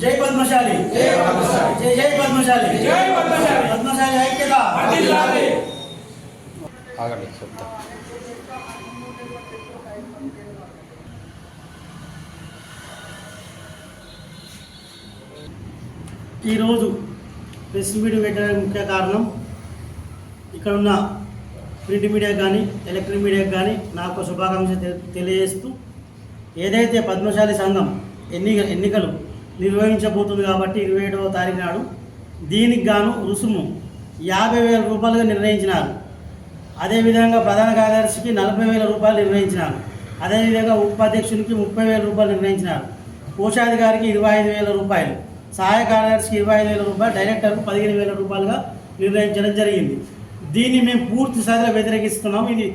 జై పద్మశాలి జై పద్మశాలి. జై జై పద్మశాలి జై పద్మశాలి. పద్మశాలి ఐక్యత. ఆగండి చెప్తా ఈరోజు ప్రెస్ మీట్ పెట్టడానికి ముఖ్య కారణం ఇక్కడ ఉన్న ప్రింట్ మీడియాకి కానీ ఎలక్ట్రిక్ మీడియాకి కానీ నాకు శుభాకాంక్షలు తె- తెలియజేస్తూ ఏదైతే పద్మశాలి సంఘం ఎన్నిక ఎన్నికలు నిర్వహించబోతుంది కాబట్టి ఇరవై ఏడవ తారీఖు నాడు. దీనికి గాను రుసుము యాభై వేల రూపాయలుగా నిర్ణయించినారు. అదేవిధంగా ప్రధాన కార్యదర్శికి నలభై వేల రూపాయలు నిర్ణయించినారు. అదేవిధంగా ఉపాధ్యక్షునికి ముప్పై వేల రూపాయలు నిర్ణయించినారు. కోశాధికారికి ఇరవై ఐదు వేల రూపాయలు. సహాయ కార్యదర్శికి ఇరవై ఐదు వేల రూపాయలు డైరెక్టర్కు పదిహేను వేల రూపాయలుగా నిర్ణయించడం జరిగింది. దీన్ని మేము పూర్తి స్థాయిలో వ్యతిరేకిస్తున్నాం ఇది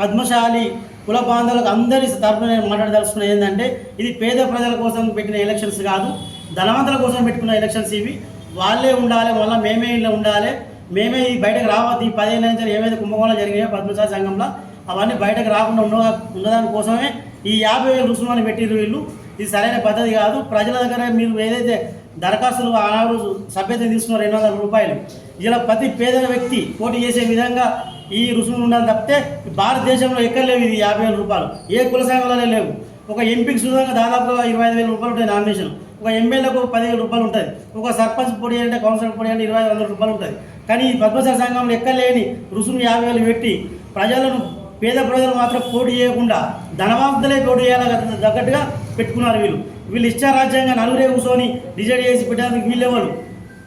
పద్మశాలి కుల బాంధవులకు అందరి తరఫున నేను మాట్లాడదలుచుకున్నది ఏంటంటే ఇది పేద ప్రజల కోసం పెట్టిన ఎలక్షన్స్ కాదు ధనవంతుల కోసం పెట్టుకున్న ఎలక్షన్స్ ఇవి. వాళ్ళే ఉండాలి మళ్ళీ మేమే ఇలా ఉండాలి. మేమే ఈ బయటకు రావద్దు. ఈ పదిహేను నుంచి ఏమైతే కుంభకోణం జరిగాయో పద్మశాలి సంఘంలో అవన్నీ బయటకు రాకుండా ఉన్న ఉండదాని కోసమే ఈ యాభై వేల రుసుమాన్ని పెట్టిరు వీళ్ళు. ఇది సరైన పద్ధతి కాదు. ప్రజల దగ్గర మీరు ఏదైతే దరఖాస్తులు ఆ రోజు సభ్యత తీసుకున్నారు రెండు వందల రూపాయలు ఇలా ప్రతి పేద వ్యక్తి పోటీ చేసే విధంగా ఈ రుసుములు ఉండాలి తప్పితే భారతదేశంలో ఎక్కడ లేవు ఇది యాభై వేల రూపాయలు. ఏ కుల సంఘాలలో లేవు. ఒక ఎంపీకి సుధంగా దాదాపుగా ఇరవై ఐదు వేల రూపాయలు ఉంటాయి నామినేషన్. ఒక ఎమ్మెల్యేకు పదివేల రూపాయలు ఉంటుంది ఒక సర్పంచ్ పొడి అంటే కౌన్సిలర్ పొడి అంటే ఇరవై ఐదు వందల రూపాయలు ఉంటుంది కానీ ఈ పద్మశాల సంఘంలో ఎక్కడ లేని రుసుము యాభై వేలు పెట్టి ప్రజలను పేద ప్రజలు మాత్రం పోటీ చేయకుండా ధనవంతులే పోటీ చేయాలని తగ్గట్టుగా పెట్టుకున్నారు వీళ్ళు. వీళ్ళు ఇష్టారాజ్యంగా నలుగురే కూర్చొని డిసైడ్ చేసి పెట్టడానికి వీళ్ళెవరు?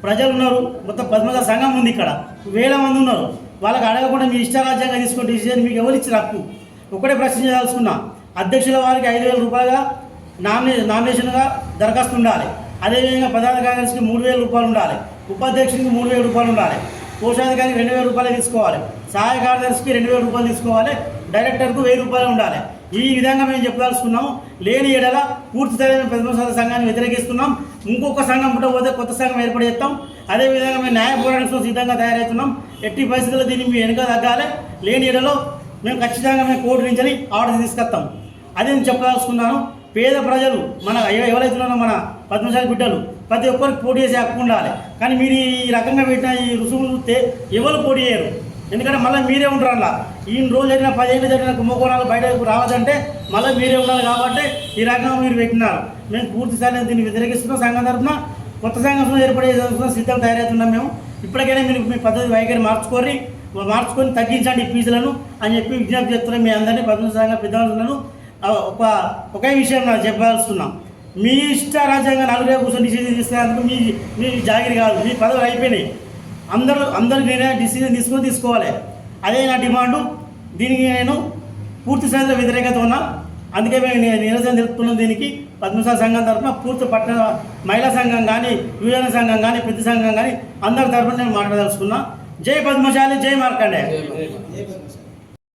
ప్రజలు ఉన్నారు మొత్తం పద్మశాల సంఘం ఉంది ఇక్కడ. వేల మంది ఉన్నారు. వాళ్ళకి అడగకుండా మీ ఇష్టారాజ్యంగా తీసుకుని డిసిజన్ మీకు ఎవరు ఇచ్చిన హక్కు? ఒకటే ప్రశ్నించదలుచుకున్నా అధ్యక్షుల వారికి ఐదు వేల రూపాయలుగా నామినే నామినేషన్గా దరఖాస్తు ఉండాలి. అదేవిధంగా ప్రధాన కార్యదర్శికి మూడు వేల రూపాయలు ఉండాలి. ఉపాధ్యక్షునికి మూడు వేల రూపాయలు ఉండాలి. కోశాధికారికి రెండు వేల రూపాయలు తీసుకోవాలి. సహాయ కార్యదర్శికి రెండు వేల రూపాయలు తీసుకోవాలి. డైరెక్టర్కు వెయ్యి రూపాయలు ఉండాలి. ఈ విధంగా మేము చెప్పదలుచుకున్నాము లేని ఎడల పూర్తి స్థాయిలో ప్రతిపక్ష సంఘాన్ని వ్యతిరేకిస్తున్నాం. ఇంకొక సంఘం పుట్టబోతే కొత్త సంఘం ఏర్పడి చేస్తాం. అదేవిధంగా మేము న్యాయ పోరాటం సిద్ధంగా తయారవుతున్నాం. ఎట్టి పరిస్థితుల్లో దీన్ని మేము వెనుక తగ్గాలి. లేని ఏడలో మేము ఖచ్చితంగా మేము కోర్టు నుంచి ఆర్డర్ తీసుకొస్తాం. అది నేను చెప్పదలుచుకున్నాను. పేద ప్రజలు మన ఎవరైతే ఉన్నారో మన పద్మశాలి బిడ్డలు ప్రతి ఒక్కరికి పోటీ చేసే హక్కు ఉండాలి. కానీ మీరు ఈ రకంగా పెట్టిన ఈ రుసుములు చూస్తే ఎవరు పోటీ చేయరు. ఎందుకంటే మళ్ళీ మీరే ఉంటారు అలా. ఈ రోజు జరిగిన పదిహేను జరిగిన కుంభకోణాలు బయటకు రావద్దంటే మళ్ళీ మీరే ఉండాలి కాబట్టి ఈ రకంగా మీరు పెట్టినారు. మేము పూర్తి స్థాయిలో దీన్ని వ్యతిరేకిస్తున్నాం. సంఘం తరఫున కొత్త సంఘం ఏర్పడే సిద్ధం తయారవుతున్నాం మేము. ఇప్పటికైనా మీరు మీ పద్ధతి వైఖరి మార్చుకొని మార్చుకొని తగ్గించండి ఫీజులను అని చెప్పి విజ్ఞప్తి చేస్తున్నాం మీ అందరినీ పద్మ సంఘ పెద్దలను ఒక ఒకే విషయం నాకు చెప్పాల్సుకున్నాం మీ ఇష్ట రాజ్యాంగం నలుగురే కూర్చొని డిసిజన్ తీసుకున్నందుకు మీ మీ జాగిరి కాదు మీ పదవులు అయిపోయినాయి. అందరూ అందరూ నేనే డిసిజన్ తీసుకొని తీసుకోవాలి. అదే నా డిమాండు. దీనికి నేను పూర్తి స్థాయిలో వ్యతిరేకత ఉన్నా. అందుకే మేము నిరసన తెలుపుతున్నాం దీనికి. పద్మశాల సంఘం తరఫున పూర్తి పట్టణ మహిళా సంఘం కానీ యువజన సంఘం కానీ పెద్ద సంఘం కానీ అందరి తరఫున నేను మాట్లాడదలుచుకున్నా. జై పద్మశాలి జై మార్కండే. జై పద్మశాలి.